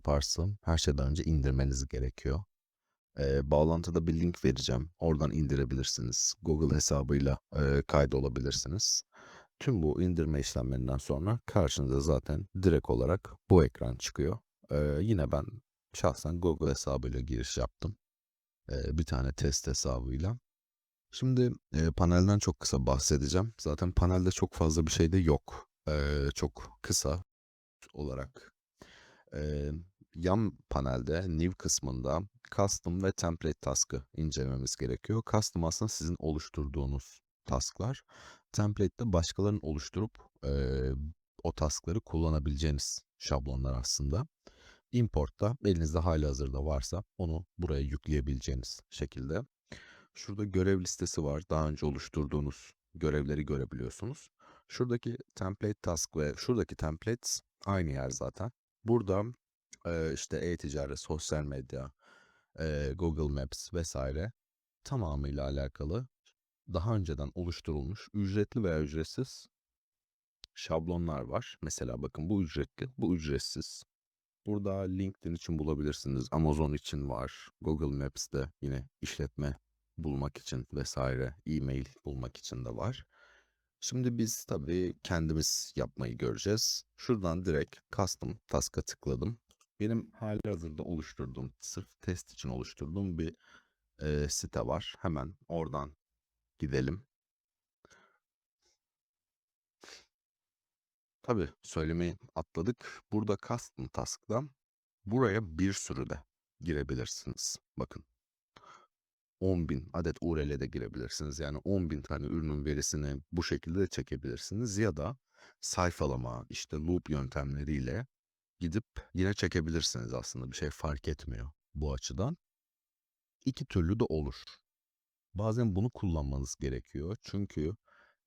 Pars'ı her şeyden önce indirmeniz gerekiyor. Eee, bağlantıda bir link vereceğim. Oradan indirebilirsiniz. Google hesabıyla, eee, kaydolabilirsiniz. Tüm bu indirme işlemlerinden sonra karşınıza zaten direkt olarak bu ekran çıkıyor. Eee, yine ben şahsen Google hesabıyla giriş yaptım. Eee, bir tane test hesabıyla. Şimdi, eee, panelden çok kısa bahsedeceğim. Zaten panelde çok fazla bir şey de yok. Eee, çok kısa olarak. Eee, yan panelde new kısmında custom ve template task'ı incelememiz gerekiyor. Custom aslında sizin oluşturduğunuz task'lar. Template de başkalarının oluşturup, eee, o task'ları kullanabileceğiniz şablonlar aslında. Import da elinizde hâlihazırda varsa onu buraya yükleyebileceğiniz şekilde. Şurada görev listesi var. Daha önce oluşturduğunuz görevleri görebiliyorsunuz. Şuradaki template task ve şuradaki templates aynı yer zaten. Burada, eee, işte e-ticaret, sosyal medya, Google Maps vs. tamamıyla alakalı daha önceden oluşturulmuş ücretli veya ücretsiz şablonlar var. Mesela bakın bu ücretli, bu ücretsiz. Burada LinkedIn için bulabilirsiniz. Amazon için var. Google Maps'te yine işletme bulmak için vs. e-mail bulmak için de var. Şimdi biz tabii kendimiz yapmayı göreceğiz. Şuradan direkt custom task'a tıkladım. Benim hâlihazırda oluşturduğum, sırf test için oluşturduğum bir, eee, site var. Hemen oradan gidelim. Tabii söylemeyi atladık. Burada custom task'ta buraya bir sürü de girebilirsiniz. Bakın. 10.000 adet URL'e de girebilirsiniz. Yani 10.000 tane ürünün verisini bu şekilde de çekebilirsiniz ya da sayfalama, işte loop yöntemleriyle gidip yine çekebilirsiniz aslında. Bir şey fark etmiyor bu açıdan. 2 türlü de olur. Bazen bunu kullanmanız gerekiyor. Çünkü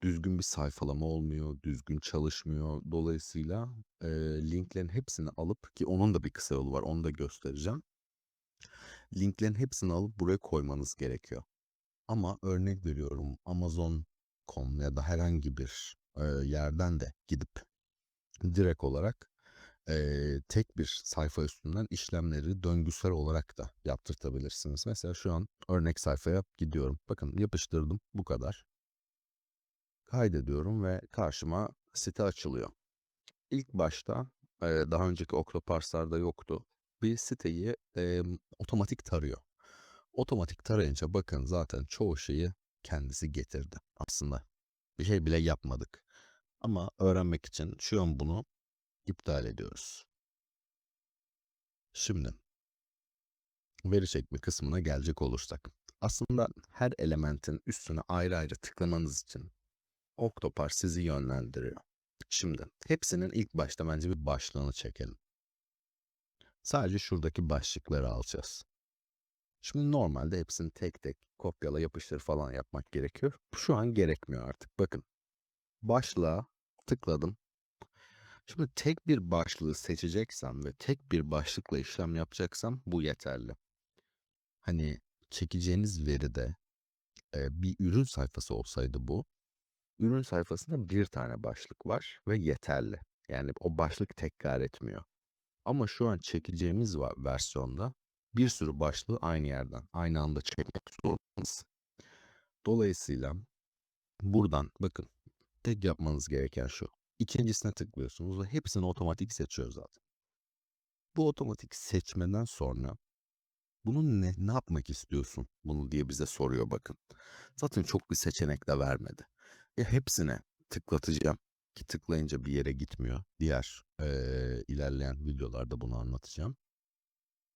düzgün bir sayfalama olmuyor, düzgün çalışmıyor. Dolayısıyla, eee, linklerin hepsini alıp ki onun da bir kısa yolu var, onu da göstereceğim. Linklerin hepsini alıp buraya koymanız gerekiyor. Ama örnek veriyorum Amazon.com ya da herhangi bir, eee, yerden de gidip direkt olarak, eee, tek bir sayfa üstünden işlemleri döngüsel olarak da yaptırtabilirsiniz. Mesela şu an örnek sayfaya gidiyorum. Bakın yapıştırdım, bu kadar. Kaydediyorum ve karşıma site açılıyor. İlk başta, eee, daha önceki Octopars'larda yoktu. Bir siteyi, emm, otomatik tarıyor. Otomatik tarayınca bakın zaten çoğu şeyi kendisi getirdi aslında. Bir şey bile yapmadık. Ama öğrenmek için şu an bunu iptal ediyoruz. Şimdi veri çekme kısmına gelecek olursak. Aslında her elementin üstüne ayrı ayrı tıklamanız için Octopars sizi yönlendiriyor. Şimdi hepsinin ilk başta bence bir başlığını çekelim. Sadece şuradaki başlıkları alacağız. Şimdi normalde hepsini tek tek kopyala yapıştır falan yapmak gerekiyor. Şu an gerekmiyor artık. Bakın. Başlığa tıkladım. Şimdi tek bir başlığı seçeceksem ve tek bir başlıkla işlem yapacaksam bu yeterli. Hani çekeceğiniz veride, eee, bir ürün sayfası olsaydı bu, ürün sayfasında bir tane başlık var ve yeterli. Yani o başlık tekrar etmiyor. Ama şu an çekeceğimiz versiyonda bir sürü başlığı aynı yerden, aynı anda çekmek zorundasınız. Dolayısıyla buradan bakın tek yapmanız gereken şu. 2'ncisine tıklıyorsunuz ve hepsini otomatik seçiyor zaten. Bu otomatik seçmeden sonra bunu ne ne yapmak istiyorsun bunu diye bize soruyor bakın. Zaten çok bir seçenek de vermedi. Ya hepsine tıklatacağım ki tıklayınca bir yere gitmiyor. Diğer, eee, ilerleyen videolarda bunu anlatacağım.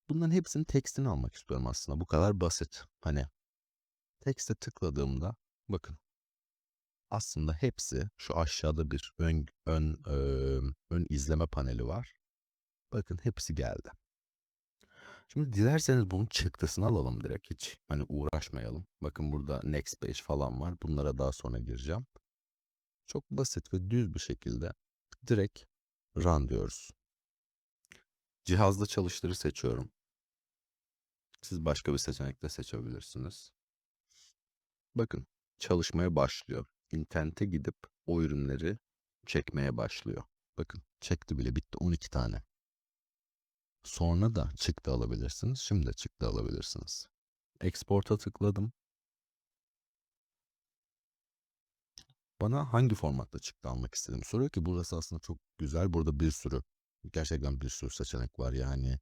Bunların hepsinin tekstini almak istiyorum aslında. Bu kadar basit. Hani tekste tıkladığımda bakın. Aslında hepsi şu aşağıda bir ön ön, emm, ön izleme paneli var. Bakın hepsi geldi. Şimdi dilerseniz bunun çıktısını alalım direkt hiç hani uğraşmayalım. Bakın burada next page falan var. Bunlara daha sonra gireceğim. Çok basit ve düz bir şekilde direkt run diyoruz. Cihazda çalıştırı seçiyorum. Siz başka bir seçenek de seçebilirsiniz. Bakın çalışmaya başlıyor. İnternete gidip o ürünleri çekmeye başlıyor. Bakın çekti bile bitti 12 tane. Sonra da çıktı alabilirsiniz. Şimdi de çıktı alabilirsiniz. Export'a tıkladım. Bana hangi formatta çıktı almak istediğimi soruyor ki burası aslında çok güzel. Burada bir sürü, gerçekten bir sürü seçenek var yani.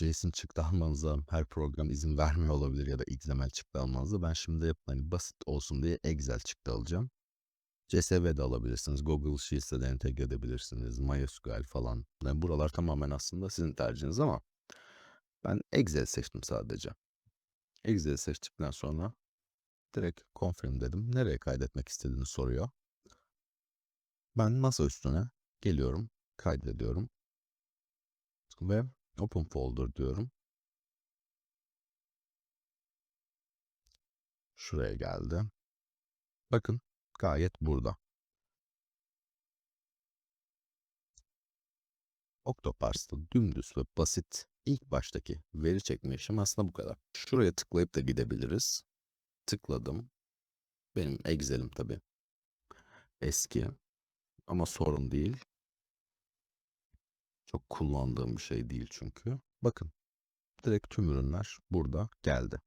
JSON çıktı almanıza her program izin vermiyor olabilir ya da XML çıktı almanıza. Ben şimdi hep hani basit olsun diye Excel çıktı alacağım. CSV de alabilirsiniz. Google Sheets'e de entegre edebilirsiniz. MySQL falan. Yani buralar tamamen aslında sizin tercihiniz ama ben Excel seçtim sadece. Excel seçtikten sonra direkt confirm dedim. Nereye kaydetmek istediğini soruyor. Ben masa üstüne geliyorum, kaydediyorum ve open folder diyorum. Şuraya geldi. Bakın gayet burada. Octopars'ta dümdüz ve basit ilk baştaki veri çekme işlemi aslında bu kadar. Şuraya tıklayıp da gidebiliriz. Tıkladım. Benim Excel'im tabi eski ama sorun değil. Çok kullandığım bir şey değil çünkü. Bakın direkt tüm ürünler burada geldi.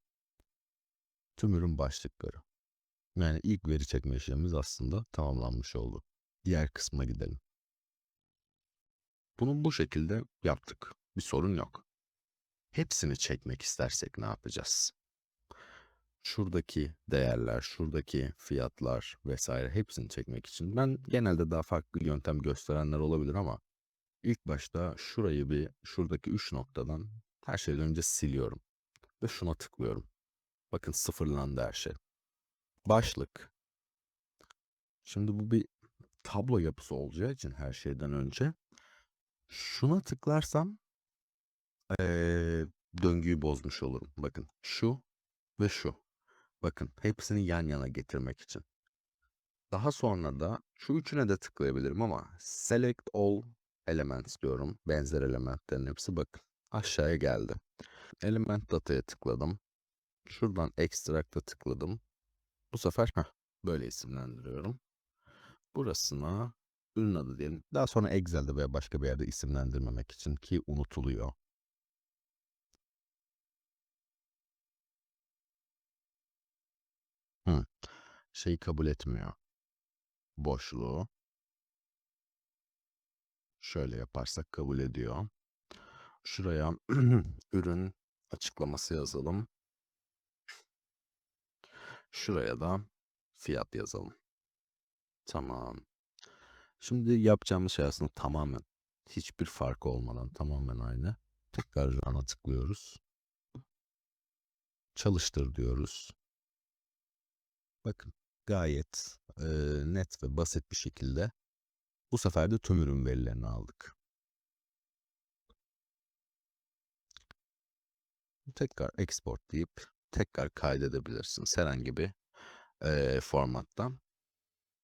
Tüm ürün başlıkları. Yani ilk veri çekme işlemimiz aslında tamamlanmış oldu. Diğer kısma gidelim. Bunu bu şekilde yaptık. Bir sorun yok. Hepsini çekmek istersek ne yapacağız? Şuradaki değerler, şuradaki fiyatlar vesaire hepsini çekmek için ben genelde daha farklı yöntem gösterenler olabilir ama ilk başta şurayı bir şuradaki üç noktadan her şeyden önce siliyorum ve şuna tıklıyorum. Bakın sıfırlandı her şey. Başlık. Şimdi bu bir tablo yapısı olacağı için her şeyden önce şuna tıklarsam ee, döngüyü bozmuş olurum. Bakın şu ve şu. Bakın hepsini yan yana getirmek için. Daha sonra da şu üçüne de tıklayabilirim ama select all elements diyorum. Benzer elementlerin hepsi bakın aşağıya geldi. Element data'ya tıkladım. Şuradan extract'a tıkladım. Bu sefer heh, böyle isimlendiriyorum. Burasına ürün adı diyelim. Daha sonra Excel'de veya başka bir yerde isimlendirmemek için ki unutuluyor. Hı. Şeyi kabul etmiyor. Boşluğu. Şöyle yaparsak kabul ediyor. Şuraya ürün açıklaması yazalım. Şuraya da fiyat yazalım. Tamam. Şimdi yapacağımız şey aslında tamamen hiçbir farkı olmadan tamamen aynı. Tekrar run'a tıklıyoruz. Çalıştır diyoruz. Bakın gayet e, net ve basit bir şekilde bu sefer de tüm ürün verilerini aldık. Tekrar export deyip tekrar kaydedebilirsiniz herhangi bir e, formattan.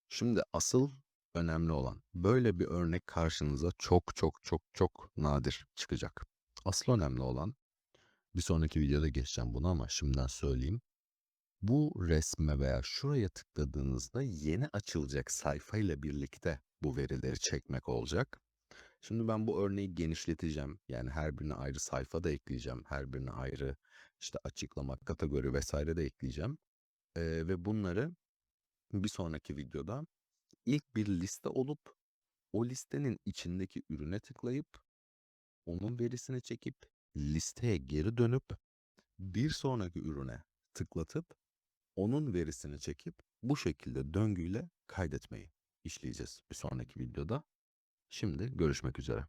Şimdi asıl önemli olan böyle bir örnek karşınıza çok çok çok çok nadir çıkacak. Asıl önemli olan bir sonraki videoda geçeceğim bunu ama şimdiden söyleyeyim. Bu resme veya şuraya tıkladığınızda yeni açılacak sayfa ile birlikte bu verileri çekmek olacak. Şimdi ben bu örneği genişleteceğim. Yani her birine ayrı sayfa da ekleyeceğim. Her birine ayrı işte açıklama, kategori vesaire de ekleyeceğim. Ee, ve bunları bir sonraki videoda ilk bir liste olup o listenin içindeki ürüne tıklayıp onun verisini çekip listeye geri dönüp bir sonraki ürüne tıklatıp onun verisini çekip bu şekilde döngüyle kaydetmeyi işleyeceğiz bir sonraki videoda. Şimdi görüşmek üzere.